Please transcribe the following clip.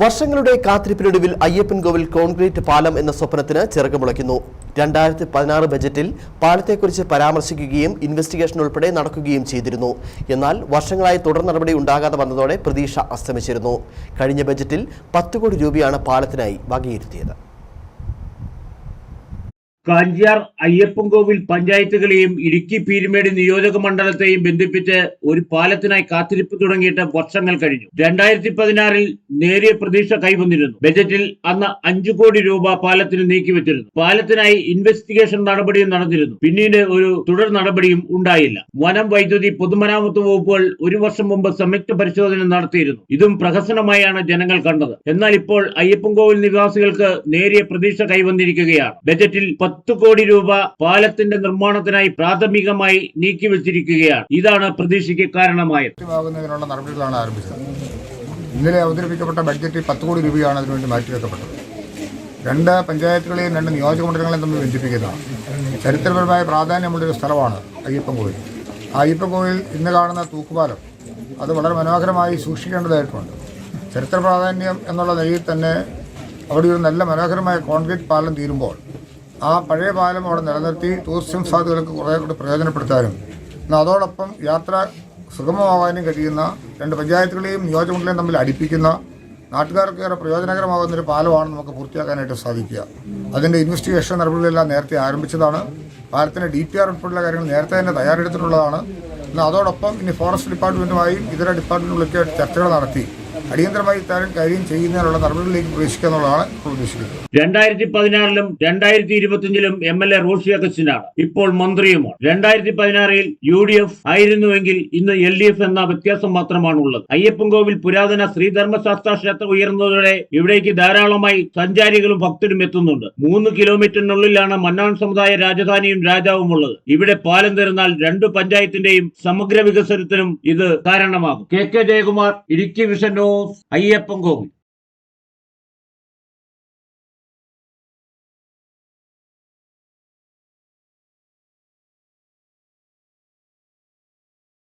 വർഷങ്ങളുടെ കാത്തിരിപ്പിനൊടുവിൽ അയ്യപ്പൻകോവിൽ കോൺക്രീറ്റ് പാലം എന്ന സ്വപ്നത്തിന് ചിറകുമുളയ്ക്കുന്നു രണ്ടായിരത്തി പതിനാറ് ബജറ്റിൽ പാലത്തെക്കുറിച്ച് പരാമർശിക്കുകയും ഇൻവെസ്റ്റിഗേഷൻ ഉൾപ്പെടെ നടക്കുകയും ചെയ്തിരുന്നു. എന്നാൽ വർഷങ്ങളായി തുടർ നടപടി ഉണ്ടാകാതെ വന്നതോടെ പ്രതീക്ഷ അസ്തമിച്ചിരുന്നു. കഴിഞ്ഞ ബജറ്റിൽ പത്ത് കോടി രൂപയാണ് പാലത്തിനായി വകയിരുത്തിയത്. കാഞ്ചിയാർ അയ്യപ്പൻകോവിൽ പഞ്ചായത്തുകളെയും ഇടുക്കി പീരുമേട് നിയോജക മണ്ഡലത്തെയും ബന്ധിപ്പിച്ച് ഒരു പാലത്തിനായി കാത്തിരിപ്പ് തുടങ്ങിയിട്ട് വർഷങ്ങൾ കഴിഞ്ഞു. രണ്ടായിരത്തി പതിനാറിൽ നേരിയ പ്രതീക്ഷ കൈവന്നിരുന്നു. ബജറ്റിൽ അന്ന് അഞ്ചു കോടി രൂപ പാലത്തിന് നീക്കിവെച്ചിരുന്നു. പാലത്തിനായി ഇൻവെസ്റ്റിഗേഷൻ നടപടിയും നടന്നിരുന്നു. പിന്നീട് ഒരു തുടർ നടപടിയും ഉണ്ടായില്ല. വനം വൈദ്യുതി പൊതുമരാമത്ത് വകുപ്പുകൾ ഒരു വർഷം മുമ്പ് സംയുക്ത പരിശോധന നടത്തിയിരുന്നു. ഇതും പ്രഹസനമായാണ് ജനങ്ങൾ കണ്ടത്. എന്നാൽ ഇപ്പോൾ അയ്യപ്പൻകോവിൽ നിവാസികൾക്ക് നേരിയ പ്രതീക്ഷ കൈവന്നിരിക്കുകയാണ്. ബജറ്റിൽ പത്ത് കോടി രൂപ പാലത്തിന്റെ നിർമ്മാണത്തിനായി പ്രാഥമികമായി നീക്കിവെച്ചിരിക്കുകയാണ് ഇതാണ് പ്രതീക്ഷയ്ക്ക് കാരണമായത്. നടപടികളാണ് ആരംഭിച്ചത്. ഇന്നലെ അവതരിപ്പിക്കപ്പെട്ട ബഡ്ജറ്റ് പത്ത് കോടി രൂപയാണ് അതിനുവേണ്ടി മാറ്റിവെക്കപ്പെട്ടത് രണ്ട് പഞ്ചായത്തുകളെയും രണ്ട് നിയോജക മണ്ഡലങ്ങളെയും തമ്മിൽ ബന്ധിപ്പിക്കുന്നതാണ്. ചരിത്രപരമായ പ്രാധാന്യമുള്ളൊരു സ്ഥലമാണ് അയ്യപ്പൻ കോവിൽ. ആ അയ്യപ്പൻ കോവിൽ ഇന്ന് കാണുന്ന തൂക്കുപാലം അത് വളരെ മനോഹരമായി സൂക്ഷിക്കേണ്ടതായിട്ടുണ്ട്. ചരിത്ര പ്രാധാന്യം എന്നുള്ള നിലയിൽ തന്നെ അവിടെ ഒരു നല്ല മനോഹരമായ കോൺക്രീറ്റ് പാലം തീരുമ്പോൾ ആ പഴയ പാലം അവിടെ നിലനിർത്തി ടൂറിസം സാധ്യതകൾക്ക് കുറേ കൂടി പ്രയോജനപ്പെടുത്താനും. എന്നാൽ അതോടൊപ്പം യാത്ര സുഗമമാവാനും കഴിയുന്ന രണ്ട് പഞ്ചായത്തുകളെയും നിയോജകമണ്ഡലം തമ്മിൽ അടുപ്പിക്കുന്ന നാട്ടുകാർക്ക് ഏറെ പ്രയോജനകരമാകുന്ന ഒരു പാലമാണ് നമുക്ക് പൂർത്തിയാക്കാനായിട്ട് സാധിക്കുക. അതിന്റെ ഇൻവെസ്റ്റിഗേഷൻ നടപടികളെല്ലാം നേരത്തെ ആരംഭിച്ചതാണ്. പാലത്തിന്റെ ഡി പി ആർ ഉൾപ്പെടെയുള്ള കാര്യങ്ങൾ നേരത്തെ തന്നെ തയ്യാറെടുത്തിട്ടുള്ളതാണ്. എന്നാൽ അതോടൊപ്പം ഇനി ഫോറസ്റ്റ് ഡിപ്പാർട്ട്മെന്റുമായും ഇതര ഡിപ്പാർട്ട്മെന്റുകളൊക്കെ ചർച്ചകൾ നടത്തി. അടിയന്തരമായി ഇത്തരം കാര്യം ചെയ്യുന്നതിനുള്ള നടപടികളിലേക്ക് പ്രവേശിക്കുക എന്നുള്ളതാണ് ഉദ്ദേശിക്കുന്നത്. രണ്ടായിരത്തി പതിനാറിലും രണ്ടായിരത്തി ഇരുപത്തിയഞ്ചിലും എം എൽ എ റോഷി അഗസ്റ്റിനാണ് ഇപ്പോൾ മന്ത്രിയുമാണ്. രണ്ടായിരത്തി പതിനാറിൽ യു ഡി എഫ് ആയിരുന്നുവെങ്കിൽ ഇന്ന് എൽ ഡി എഫ് എന്ന വ്യത്യാസം മാത്രമാണ് ഉള്ളത് അയ്യപ്പൻകോവിൽ പുരാതന ശ്രീധർമ്മശാസ്ത്ര ക്ഷേത്രം ഉയർന്നതോടെ ഇവിടേക്ക് ധാരാളമായി സഞ്ചാരികളും ഭക്തരും എത്തുന്നുണ്ട്. മൂന്ന് കിലോമീറ്ററിനുള്ളിലാണ് മന്നാൻ സമുദായ രാജധാനിയും രാജാവും ഉള്ളത് ഇവിടെ പാലം തീർന്നാൽ രണ്ടു പഞ്ചായത്തിന്റെയും സമഗ്ര വികസനത്തിനും ഇത് കാരണമാകും. K K Jayakumar Idukki Ahí ya pongo.